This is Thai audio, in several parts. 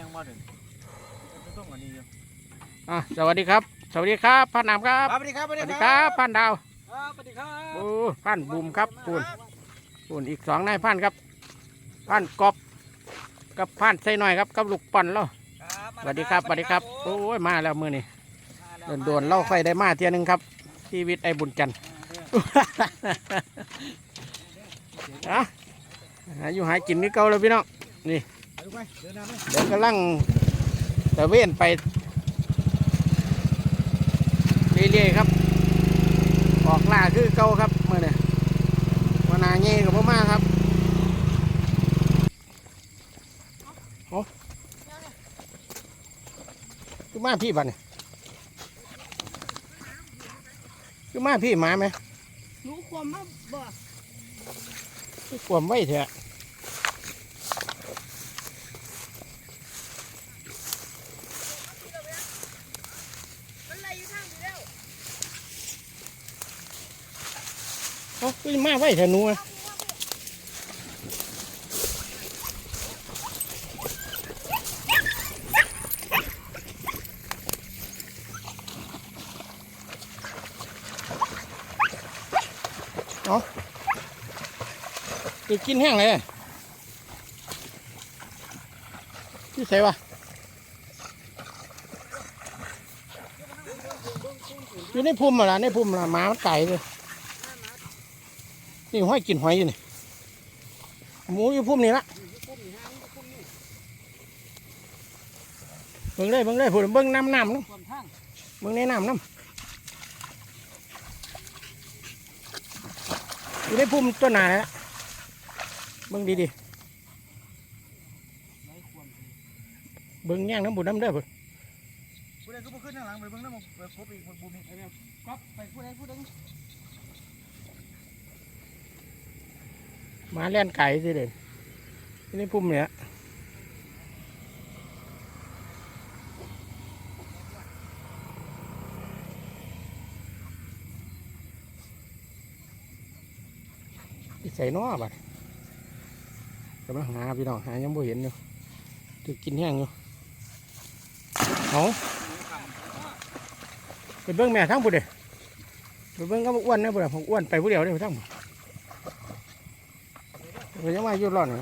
ยังบ่ถึงจะต้องอันนี้อยู่อะสวัสดีครับ สวัสดีครับพันนามครับ สวัสดีครับสวัสดีครับพันดาวครับสวัสดีครับโอ้พันบูมครับปูนปูนอีกสองนายพันครับพันกอบกับพันใส่หน่อยครับกับลูกปั่นเราสวัสดีครับสวัสดีครับโอ้ยมาแล้วมือนี่โดนๆเล่าไฟได้มาเทียหนึงครับ ชีวิตไอ้บุญจันทร์อะหาอยู่หากินนี่เก่าเลยพี่น้องเดินไป เดินหน้าไปเดี๋ยวกำลังตะเวนไป เรื่อยๆครับ ออกล่าคือเก่าครับเมื่อเนี่ยวานาเงี้กับพ่อมาครับโอ้คือมาพี่บัดเนี่ยคือมาพี่หมาไหมหนูความมาบ่คือความไว้เถอะ มันอะไรอยู่ทางนี้แล้วเอ้าคือมาไว้เถอะนูอะเอาคือกินแห้งเลยที่ใส่วะ อยู่ในพุ่มมาละในพุ่มละหมามันไก่เลยนี่ห้อยกินหอยอยู่นี่หมูอยู่พุ่มนี่ละเบิ่งเลยเบิ่งเลยพูดเบิ่งน้ำน้ำน้ส่วนทางำเบิ่งในน้ำน้ำอยู่ในพุ่มต้นหนาละเบิ่งดีดีเบิ่งแย่งน้ำบุญน้ำเด้อเพิ่น ก็บ่ขึ้นข้างหลังไปเบิ่งน้ำมันไปพบอีกคนบูมอีกไอ้เนี่ยก๊อปไปผู้ใดผู้ใดหมาเล่นไก่สิเด่นอยู่พุ่มเนี่ยใส่น้อบัดกำลังหาพี่น้องหายังบ่เห็นอยู่ถือกินแห้งอยู่เอา เบิ้งแม่ทั้งผู้เดียวไปเบิ้งก็อ้วนนะผู้เดียวผมอ้วนไปผู้เดียวได้ทั้งหมดยังมาอยู่ร้อนอยู่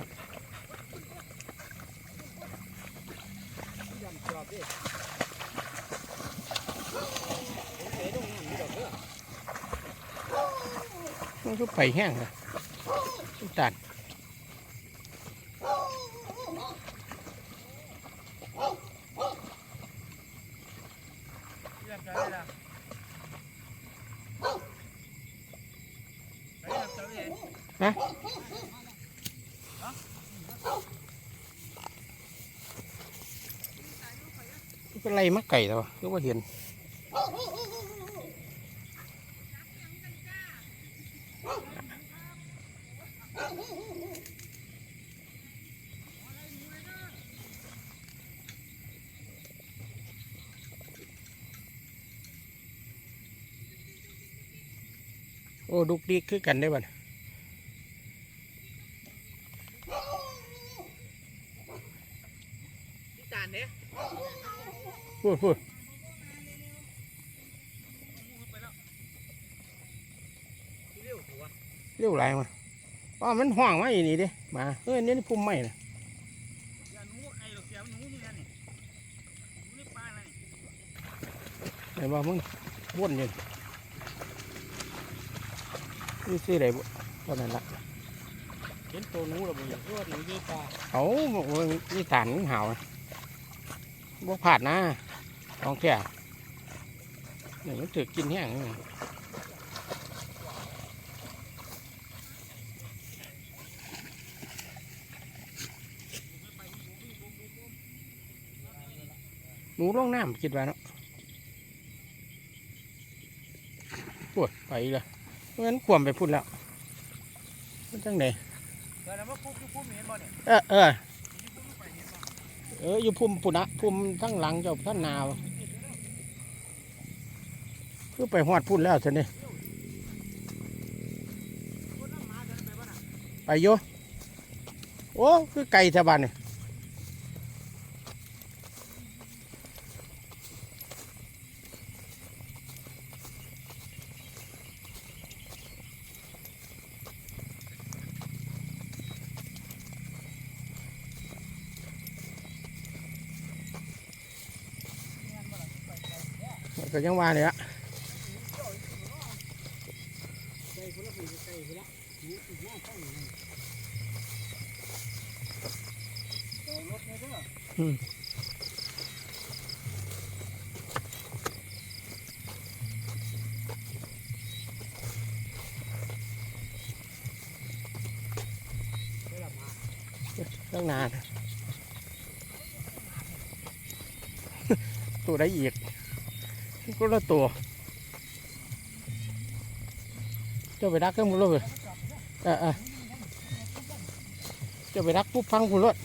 ย่ำจอบดิมันก็ไปแห้งเลยน้ำตาลย่ำจอบได้ละไปย่ำจอบดิ มัน เป็นไรมักไก่แต่ว่าคือว่าเห็นโอ้ดุกดิกคือกันได้บ่เนี่ย ที่จานเด้ พูดพูดที่เร็วหัวเรียวไหลมาป้ามันห่วงมาอีนี่เด้มาเฮ้ยนี่พุ่มไม้นะอย่าหนูไอ้หรอกเสียหนูนี่นะนี่หนูนี่ปลาอะไรนี่ไหนว่ามึงวนอยู่นี่สิไหนบุตอนนั้นละเห็นตัวหนูหรอบ่เพราะว่าหนูยี่ปลาเอาบอกว่านี่ฐานมันเห่านะบ่ผาดนะ ของแก่นี่มันถือกินแห้งนี่หนูลงน้ำคิดว่าเนาะปวดไปเลยเพราะงั้นขวมไปพุ่นแล้วมันจังไหนเนยเออเออเอออยู่พุ่มปุ่นนะพุ่มทั้งหลังเจ้าท่านนาว คือไปหอดพุ่นแล้วสินนี่ไปโยโอ้คือไก่ชาวบ้านนี่ก็ยังว่าเนี่ย ตั้งนาน ตัวได้อีก ก็ละตัว เจ้าไปรักกันหมดเลยออเออเจ้าไปรักปุ๊บพังคุณรถ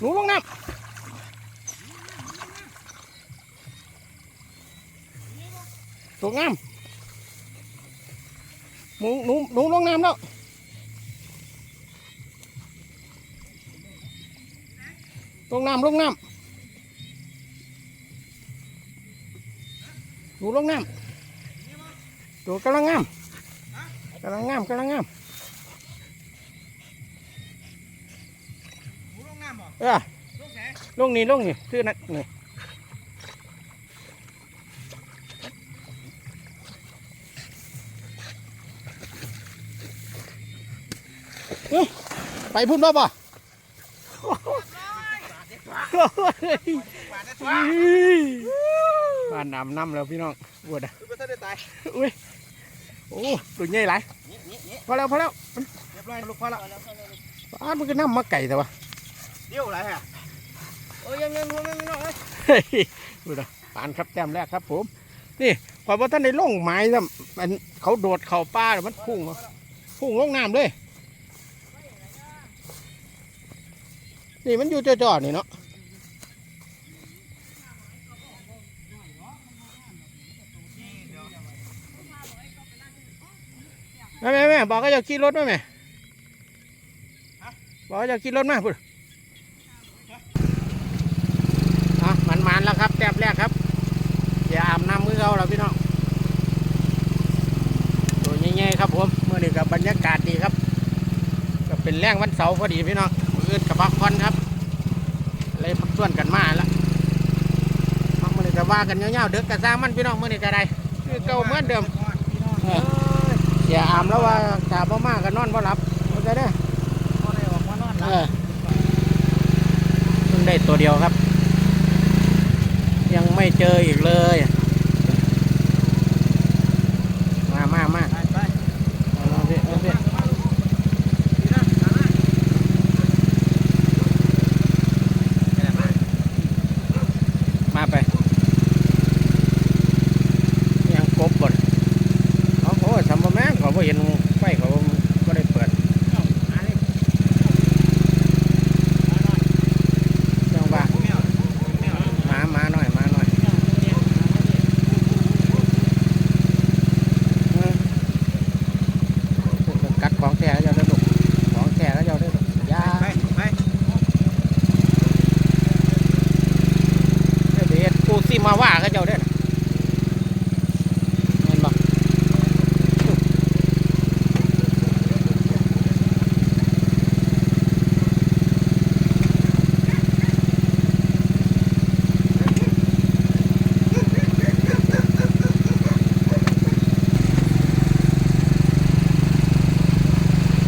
หนูลงน้ำตกน้ำหนูหนูหนูลงน้ำแล้วลงน้ำลงน้ำหนูลงน้ำตัวกำลังงามกำลังงามกำลังงาม หมูลงน้ำบ่ เออลงแสลงนี่ลงนี่ซื้อนัดนี่เอ้ยไปพุ่นบ่บ่บาทได้ตัวบ้านน้ำน้ำแล้วพี่น้องปวดอะคือบ่ทันได้ตายโอ้ตัวใหญ่หลายนี่นี่นี่พอแล้วพอแล้วเรียบร้อยลูกพอแล้วบ้านมันก็น้ำมาไก่แต่ว่า เดี๋ยวอะไรฮะโอ้ยยังยังยังยังยังเฮ้ยดูนะปานครับแต้มแรกครับ ผม นี่พอว่าท่านได้ลงไม้แล้วมันเขาโดดเข่าป้าแล้วมันพุ่งพุ่งลงน้ำเลย นี่มันอยู่จ่อๆนี่เนาะแม่แม่แม่บอกก็จะขี่รถไหมแม่บอกว่าจะขี่รถมาพุ่น อะมันมันๆแล้วครับแต้มแรกครับอย่าอาบน้ำมือเราแล้วพี่น้องตัวใหญ่ๆครับผมเมื่อนี้กับบรรยากาศดีครับ ก็เป็นแรงวันเสาร์พอดีพี่น้องมืออื่นกับพักผ่อนครับเลยพักส่วนกันมาละเมื่อนี้ก็ว่ากันเงาๆเด็กกระซ่างมันพี่น้องเมื่อนี้ก็ได้คือเก่าเหมือนเดิมเอออย่าอามแล้วว่าถ้าบ่มากก็นอนบ่หลับเข้าใจเด้อพอได้ออกมานอนหเอลับอเพิ่งได้ตัวเดียวครับ ยังไม่เจออีกเลย มามามา ไปไป เอามาพี่เอาพี่ นี่นะตามมาไปไหนมา มาไป ยังกบบดเขาโอ้ยทำมาแม่งเขาบ่เห็นไฟเขาก็ได้เปิด มาเลย จังว่า แมวแมว มามาหน่อยมาหน่อยเออกัดของแท้ก็เจ้าได้อลูกของแท้ก็เจ้าได้อลูกอยา ไปไป เดี๋ยวปูซี่มาว่าเขาเจ้าได้อน่ะเห็นบ่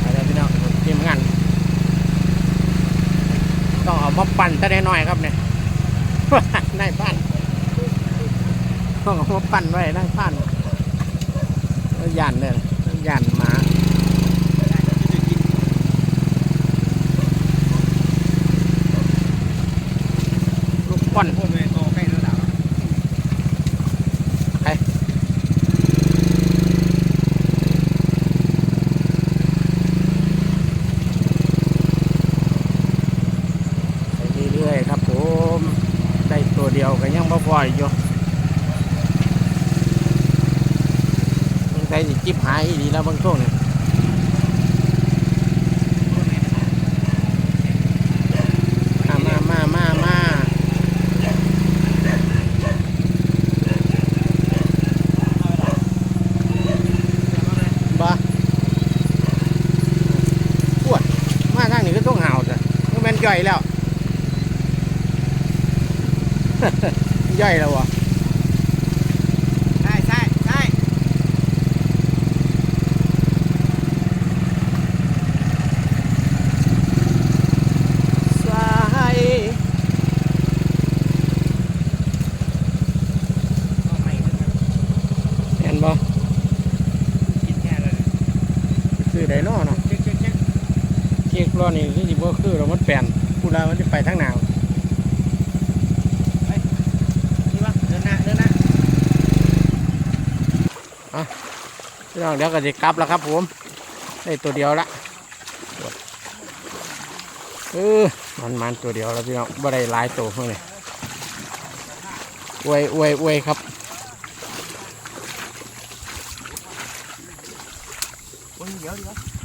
อะไรพี่น้องทีมงานต้อง เอามาปั่นแต่น้อยครับเนี่ยนายปั้นต้องเอามาปั้นไว้นายปั่นแล้วยันเลยยันหมาลูกปั้น บ่ปล่อยอยู่บางใจยสิจิบหายดีแล้วบางช่วงเนี่ยย่อยแล้ว ย่อยแล้ววะใช่ใช่ใช่สายเอาใหม่ขึ้นมาเห็นบ่กินแค่เลยคือไดโน่เนาะเช็คเช็คเช็คเค้กล้อนี่คือสิบ่คือเรามันแปลนกูลามันจะไปทางหนาวนี่วะเดินหน้าเดินหน้า พี่น้องเดี๋ยวก็จะกลับแล้วครับผมได้ตัวเดียวละเออมันมันตัวเดียวแล้วพี่น้องบ่ได้หลายตัวเพิ่งเลยอวยอวยอวยครับเดี๋ยวเดี๋ยว